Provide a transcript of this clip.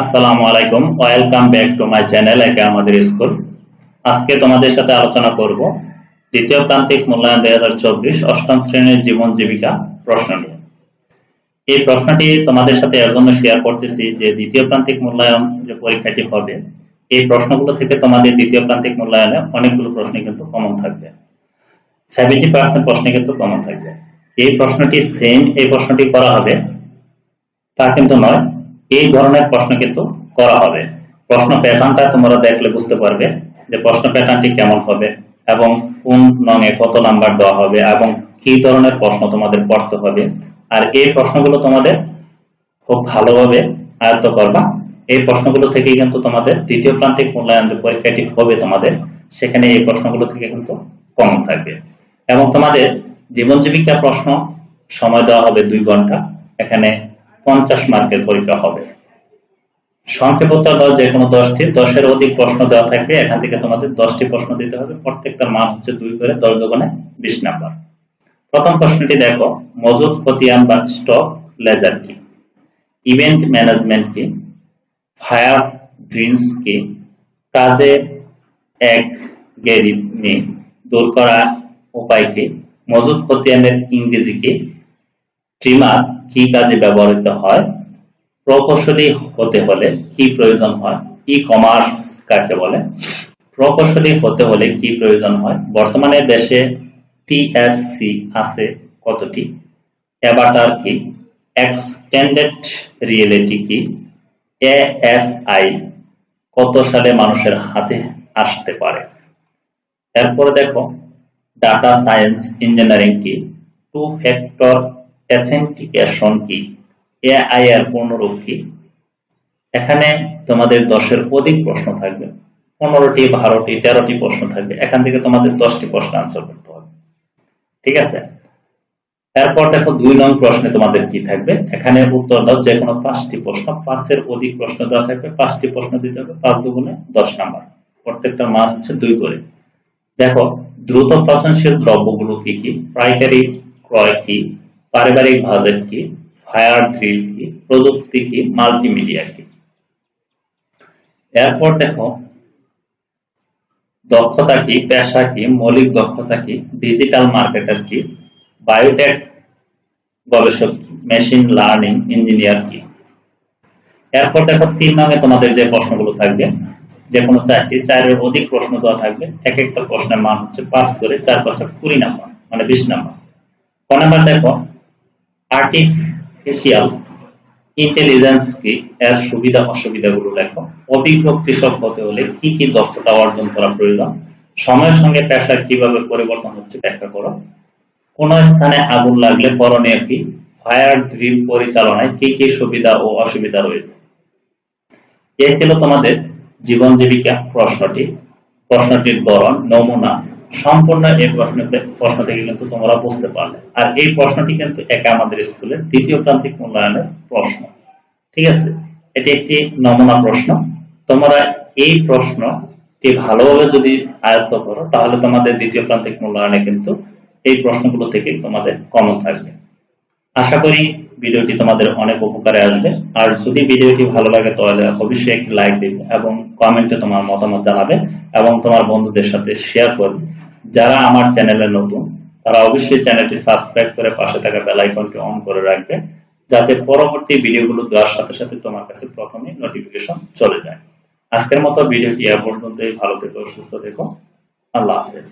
আসসালামু আলাইকুম। Welcome back to my channel একে আমাদের স্কুল। আজকে তোমাদের সাথে আলোচনা করব দ্বিতীয় প্রান্তিক মূল্যায়ন দুই হাজার চব্বিশ অষ্টম শ্রেণির জীবন জীবিকা প্রশ্ন নিয়ে। এই প্রশ্নটি তোমাদের সাথে এর জন্য শেয়ার করতেছি যে দ্বিতীয় প্রান্তিক মূল্যায়ন যে পরীক্ষাটি হবে, এই প্রশ্নগুলো থেকে তোমাদের দ্বিতীয় প্রান্তিক মূল্যায়নে অনেকগুলো প্রশ্ন কিন্তু কমন থাকবে। সেভেন্টি পার্সেন্ট প্রশ্ন কিন্তু কমন থাকবে। এই প্রশ্নটি সেম এই প্রশ্নটি করা হবে, তা কিন্তু নয়। এই ধরনের প্রশ্ন কিন্তু করা হবে। প্রশ্ন প্যাটার্নটা তোমরা দেখলে বুঝতে পারবে যে প্রশ্ন প্যাটার্নটি কেমন হবে এবং কোন নঙে কত নাম্বার দেওয়া হবে এবং কি ধরনের প্রশ্ন তোমাদের পড়তে হবে। আর এই প্রশ্নগুলো তোমাদের খুব ভালোভাবে আয়ত্ত করবা। এই প্রশ্নগুলো থেকেই কিন্তু তোমাদের দ্বিতীয় প্রান্তিক মূল্যায়ন যে পরীক্ষাটি হবে তোমাদের, সেখানে এই প্রশ্নগুলো থেকে কিন্তু কম থাকবে। এবং তোমাদের জীবন জীবিকা প্রশ্ন সময় দেওয়া হবে দুই ঘণ্টা। এখানে পঞ্চাশ মার্কের পরীক্ষা হবে। সংক্ষেপোত্তর দেওয়া যে কোনো দশটি। দশের অধিক প্রশ্ন দেওয়া থাকবে এখান থেকে তোমাদের দশটি প্রশ্ন দিতে হবে। প্রত্যেকটার মান হচ্ছে দুই করে দশ দোকানে বিশ নাম্বার। প্রথম প্রশ্নটি দেখো মজুদ খতিয়ান বা স্টক, লেজার কি? ইভেন্ট ম্যানেজমেন্ট কি? ফায়ার ড্রিন্স কি? কাজে এক গেরিমি দূর করা উপায় কি? মজুদ খতিয়ানের ইংরেজি কি? ট্রিমার কি কাজে ব্যবহৃত হয়, প্রকৌশলী হতে হলে কি প্রয়োজন হয় ই কমার্স কাকে বলে, প্রকৌশলী হতে হলে কি প্রয়োজন হয়, বর্তমানে দেশে টিএসসি আছে কতটি অ্যাভাটার কি এক্সটেন্ডেড রিয়েলিটি কি এএসআই কত সালে মানুষের হাতে আসতে পারে। এরপর দেখো ডাটা সায়েন্স ইঞ্জিনিয়ারিং কি টু ফ্যাক্টর অ্যাথেন্টিকেশন কি এআই এর পূর্ণরূপ কি এখানে তোমাদের দশের অধিক প্রশ্ন থাকবে, পনেরোটি, বারোটি, তেরোটি প্রশ্ন থাকবে। এখান থেকে তোমাদের দশটি প্রশ্ন আনসার করতে হবে। ঠিক আছে? এরপর দেখো দুই নং প্রশ্নে তোমাদের কি থাকবে? এখানে উত্তর দাও, যে কোনো পাঁচটি প্রশ্ন, পাঁচের অধিক প্রশ্ন দেওয়া থাকবে, পাঁচটি প্রশ্ন দিতে হবে, পাঁচ দুগুণে দশ নাম্বার। প্রত্যেকটা মান হচ্ছে দুই করে। দেখো, দ্রুত পচনশীল দ্রব্যগুলো কি কি? পাইকারি, ক্রয় কি পারিবারিক বাজেট কি, ফায়ার ড্রিল কি, প্রযুক্তি কি, মাল্টিমিডিয়া কি? এরপর দেখো, দক্ষতা কি, পেশা কি, মৌলিক দক্ষতা কি, ডিজিটাল মার্কেটার কি, বায়োটেক গবেষক কি, মেশিন লার্নিং ইঞ্জিনিয়ার কি? এরপর দেখো, তিন নঙে তোমাদের যে প্রশ্নগুলো থাকবে, যে কোনো চারটি, চারের অধিক প্রশ্ন দেওয়া থাকবে, এক একটা প্রশ্নের মান হচ্ছে পাঁচ করে চার পাঁচে কুড়ি নাম্বার মানে বিশ নাম্বার। ক নাম্বার দেখো আর্টিফিশিয়াল ইন্টেলিজেন্স কি এর সুবিধা অসুবিধাগুলো লেখো। অভিজ্ঞ কৃষক হতে হলে কি কি দক্ষতা অর্জন করা প্রয়োজন? সময়ের সঙ্গে পেশার কীভাবে পরিবর্তন হচ্ছে ব্যাখ্যা করো। কোন স্থানে আগুন লাগলে করণীয় কি? ফায়ার ড্রিল পরিচালনায় কি কি সুবিধা ও অসুবিধা রয়েছে? এ ছিল তোমাদের জীবন জীবিকা প্রশ্নটি। প্রশ্নটির ধরন, নমুনা সম্পূর্ণ এই প্রশ্ন প্রশ্ন থেকে কিন্তু তোমরা বুঝতে পারলে। আর এই প্রশ্নটি কিন্তু একা আমাদের স্কুলের দ্বিতীয় প্রান্তিক মূল্যায়নের প্রশ্ন। ঠিক আছে? এটি একটি নমুনা প্রশ্ন। তোমরা এই প্রশ্নটি ভালোভাবে যদি আয়ত্ত করো, তাহলে তোমাদের দ্বিতীয় প্রান্তিক মূল্যায়নে কিন্তু এই প্রশ্নগুলো থেকে তোমাদের কমন থাকবে। আশা করি ভিডিওটি তোমাদের অনেক উপকারে আসবে। আর যদি ভিডিওটি ভালো লাগে, তাহলে অবশ্যই একটি লাইক দিবে এবং কমেন্টে তোমার মতামত জানাবে এবং তোমার বন্ধুদের সাথে শেয়ার করবে। যারা আমার চ্যানেলে নতুন, তারা অবশ্যই চ্যানেলটি সাবস্ক্রাইব করে পাশে থাকা বেল আইকনটি অন করে রাখবে, যাতে পরবর্তী ভিডিওগুলো দেওয়ার সাথে সাথে তোমার কাছে প্রথমে নোটিফিকেশন চলে যায়। আজকের মতো ভিডিওটি এ পর্যন্তই, ভালো থেকো, সুস্থ থেকো, আল্লাহ হাফেজ।